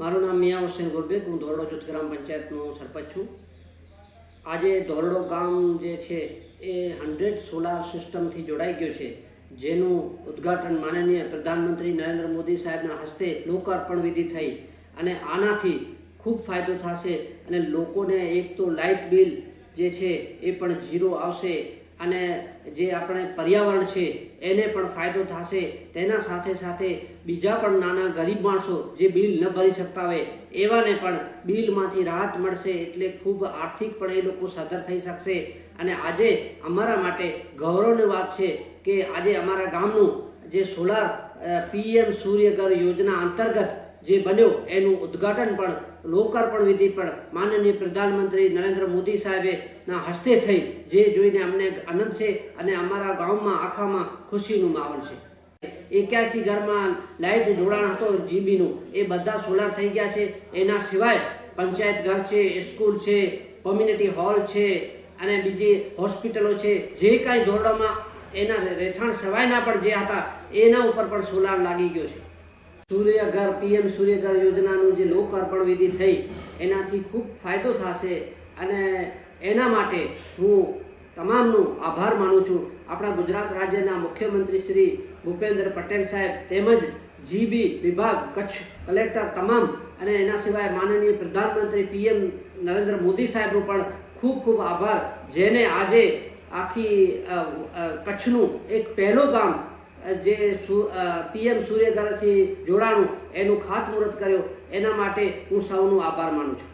મારું નામ મિયા હુસેન ગુરબેગ હું ધોરડો જૂથ ગ્રામ પંચાયતનો સરપંચ છું. આજે ધોરડો ગામ જે છે એ હંડ્રેડ સોલાર સિસ્ટમથી જોડાઈ ગયો છે, જેનું ઉદ્ઘાટન માનનીય પ્રધાનમંત્રી નરેન્દ્ર મોદી સાહેબના હસ્તે લોકાર્પણ વિધિ થઈ અને આનાથી ખૂબ ફાયદો થશે અને લોકોને એક તો લાઇટ બિલ જે છે એ પણ ઝીરો આવશે અને જે આપણે પર્યાવરણ છે, એને પણ ફાયદો થશે. તેના સાથે સાથે બીજા પણ નાના ગરીબ માણસો જે બિલ ન ભરી શકતા હોય, એવાને પણ બિલમાંથી રાહત મળશે એટલે ખૂબ આર્થિક પણ એ લોકો સદર થઈ શકશે. અને આજે અમારા માટે ગૌરવની વાત છે કે આજે અમારા ગામનું જે સોલાર પીએમ સૂર્યઘર યોજના અંતર્ગત જે બન્યો, એનું ઉદ્ઘાટન પણ લોકાર્પણ વિધિ પણ માનનીય પ્રધાનમંત્રી નરેન્દ્ર મોદી સાહેબે ના હસ્તે થઈ, જે જોઈને અમને આનંદ છે અને અમારા ગામમાં, આખામાં ખુશીનું માહોલ છે. એક્યાસી ઘરમાં લાઇટ જોડાણ હતો જીબીનું, એ બધા સોલાર થઈ ગયા છે. એના સિવાય પંચાયત ઘર છે, સ્કૂલ છે, કોમ્યુનિટી હોલ છે અને બીજી હોસ્પિટલો છે. જે કાંઈ ધોરણોમાં એના રહેઠાણ સિવાયના પણ જે હતા, એના ઉપર પણ સોલાર લાગી ગયો છે. સૂર્યઘર, પીએમ સૂર્યઘર યોજનાનું જે લોકાર્પણ વિધિ થઈ, એનાથી ખૂબ ફાયદો થશે. અને એના માટે હું તમામનું આભાર માનું છું. આપણા ગુજરાત રાજ્યના મુખ્યમંત્રી શ્રી ભૂપેન્દ્ર પટેલ સાહેબ તેમજ જીબી વિભાગ, કચ્છ કલેક્ટર તમામ અને એના સિવાય માનનીય પ્રધાનમંત્રી પીએમ નરેન્દ્ર મોદી સાહેબનો પણ ખૂબ ખૂબ આભાર. જેને આજે આખી કચ્છનું એક પહેલો ગામ જે પીએમ સૂર્યઘરથી જોડાણું એનું ખાતમુહૂર્ત કર્યો. એના માટે હું સૌનો આભાર માનું છું.